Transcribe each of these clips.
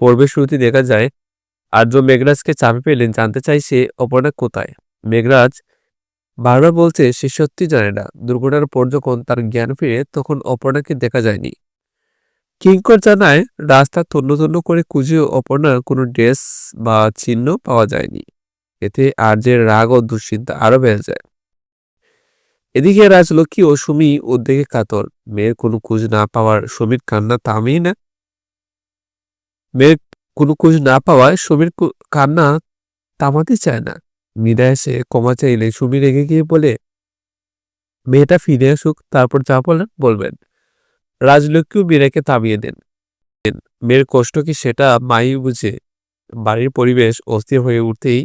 পর্বের শুরুতে দেখা যায়, আর্য মেঘরাজকে চাপে পেলেন জানতে চাইছে অপর্ণা কোথায়। মেঘরাজ বারবার বলছে, সে সত্যি জানে না, দুর্ঘটনার পর যখন তার জ্ঞান ফিরে, তখন অপর্ণাকে দেখা যায়নি। কিঙ্কর জানায়, রাস্তা তন্ন তন্ন করে খুঁজেও অপর্ণার কোনো ড্রেস বা চিহ্ন পাওয়া যায়নি। এতে আর্যের রাগ ও দুশ্চিন্তা আরও বেড়ে যায়। এদিকে রাজলক্ষ্মী ও সুমি উদ্বেগে কাতর। মেয়ের কোনো খোঁজ না পাওয়ার সুমির কান্না থামেই না। মেয়ের কোনো খোঁজ না পাওয়ায় সুমির কান্না থামাতে চায় না। মীরা এসে ক্ষমা চাইলে সুমি রেগে গিয়ে বলে, মেয়েটা ফিরে আসুক, তারপর যা বলেন, বলবেন। রাজলক্ষ্মীও মীরাকে থামিয়ে দেন। মেয়ের কষ্ট কি সেটা মাই বুঝে। বাড়ির পরিবেশ অস্থির হয়ে উঠতেই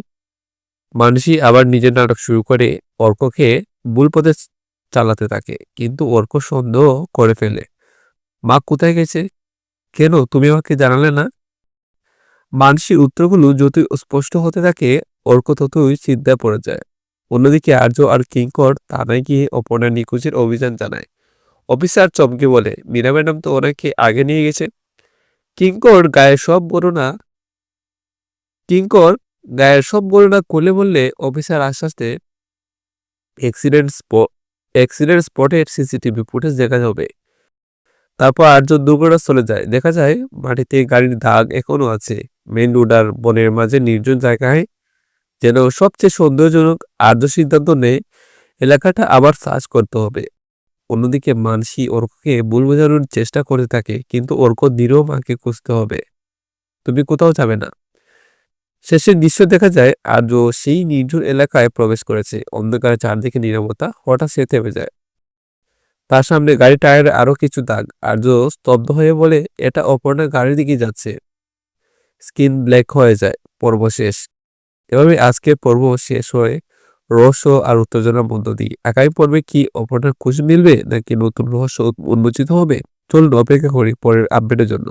মানুষই আবার নিজের নাটক শুরু করে অর্ককে ভুল পথে চালাতে থাকে, কিন্তু অর্ক সন্দেহ করে ফেলে। মা কোথায় গেছে? কেন? তুমি আমাকে জানালে না? মানসির উত্তরগুলো যতই স্পষ্ট হতে থাকে অর্ক ততই চিন্তায় পড়ে যায়। অন্যদিকে আর্য আর কিঙ্কর থানায় গিয়ে অপর্ণা নিখোঁজের অভিযান জানায়। অফিসার চমকে বলে মীরা ম্যাডাম তো ওনাকে আগে নিয়ে গেছে। কিঙ্কর গায়ে সব বর্ণনা কিঙ্কর গায়ের সব বর্ণনা কোলে বললে অফিসার আশ্বাস দেয়, অ্যাক্সিডেন্ট স্পট অ্যাক্সিডেন্ট স্পটের সিসিটিভি ফুটেজ দেখা যাবে তারপর আটজন দুর্ঘটনাস্থলে যায়। দেখা যায় মাটিতে গাড়ির দাগ এখনও আছে। মেন রোড আর বনের মাঝে নির্জন জায়গায় যেন সবচেয়ে সন্দেহজনক আর্য সিদ্ধান্ত নেয়, এলাকাটা আবার সার্চ করতে হবে। অন্যদিকে মানসি অর্ককে ভুল বোঝানোর চেষ্টা করে থাকে, কিন্তু অর্ক দৃঢ় মাকে খুঁজতে হবে। তুমি কোথাও যাবে না। শেষের দৃশ্য দেখা যায়, আর্য সেই নির্জন এলাকায় প্রবেশ করেছে। অন্ধকারে চারদিকে নীরবতা হঠাৎ সে থেমে যায়। তার সামনে গাড়ি টায়ারে আরও কিছু দাগ। আর্য স্তব্ধ হয়ে বলে, এটা অপর্ণা গাড়ির দিকে যাচ্ছে। স্কিন ব্ল্যাক হয়ে যায়, পর্ব শেষ। এভাবে আজকে পর্ব শেষ হয়ে রহস্য আর উত্তেজনার মধ্য দিয়ে একাই পর্বে কি অপর্ণার খুশি মিলবে নাকি নতুন রহস্য উন্মোচিত হবে? চলুন অপেক্ষা করি পরের আপডেটের জন্য।